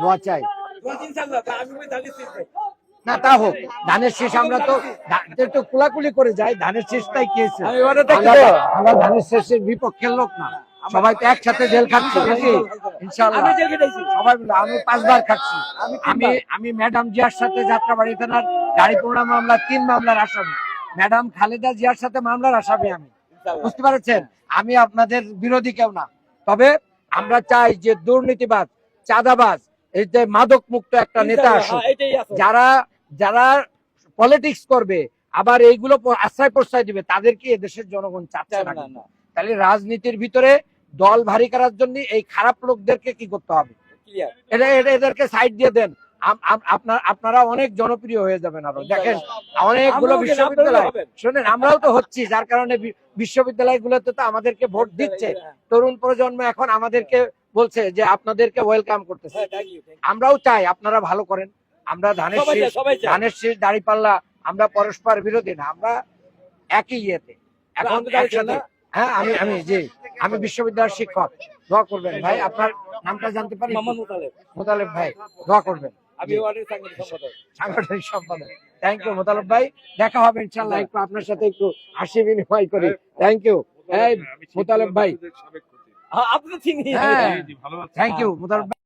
দোয়া চাই। না তা হোক ধানের শেষ আমরা তো একটু কুলাকুলি করে যাই ধানের শেষটাই আমরা ধানের শেষের বিপক্ষের লোক না। সবাই তো একসাথে জেল খাচ্ছি নাকি। সবাই আমি পাঁচবার খাচ্ছি। আমি আমি ম্যাডাম জিয়ার সাথে যাত্রাবাড়ি থানার গাড়ি পোড়া মামলা তিন মামলার আসামি। ম্যাডাম খালেদা জিয়ার সাথে মামলার আসামি আমি। বুঝতে পারছেন? আমি আপনাদের বিরোধী কেউ না। তবে আমরা চাই যে দুর্নীতিবাজ চাঁদাবাজ এই যে মাদক মুক্ত একটা নেতা আসুক হ্যাঁ, আছে। যারা যারা পলিটিক্স করবে আবার এইগুলো আশ্রয় প্রশ্রয় দিবে তাদেরকে এদেশের জনগণ চাচ্ছে না। তাহলে রাজনীতির ভিতরে দল ভারী করার জন্য এই খারাপ লোকদেরকে কি করতে হবে এটা এটা- এদেরকে সাইড দিয়ে দেন আপনার আপনারা অনেক জনপ্রিয় হয়ে যাবেন আরও। দেখেন অনেকগুলো বিশ্ববিদ্যালয়। শোনেন আমরাও তো হচ্ছি যার কারণে বি- বিশ্ববিদ্যালয়গুলোতে তো আমাদেরকে ভোট দিচ্ছে। তরুণ প্রজন্ম এখন আমাদেরকে বলছে যে আপনাদেরকে ওয়েলকাম করতেছে। হ্যাঁ। আমরাও চাই আপনারা ভালো করেন। আমরা ধানের শীষ। ধানের শীষ দাড়ি পাল্লা আমরা পরস্পর বিরোধী না আমরা একই ইয়েতে। এখন একসাথে হ্যাঁ আমি আমি জি আমি বিশ্ববিদ্যালয়ের শিক্ষক। দোয়া করবেন ভাই। আপনার নামটা জানতে পারি? মোতালেব ভাই দোয়া করবেন। আমি সাংগঠনিক সম্পাদক। থ্যাংক ইউ মোতালব ভাই। দেখা হবে ইনশাল্লাহ একটু আপনার সাথে একটু হাসি বিনিময় করি। থ্যাংক ইউ মোতালব ভাই আপনি চিনি থ্যাংক ইউ মোতালব ভাই।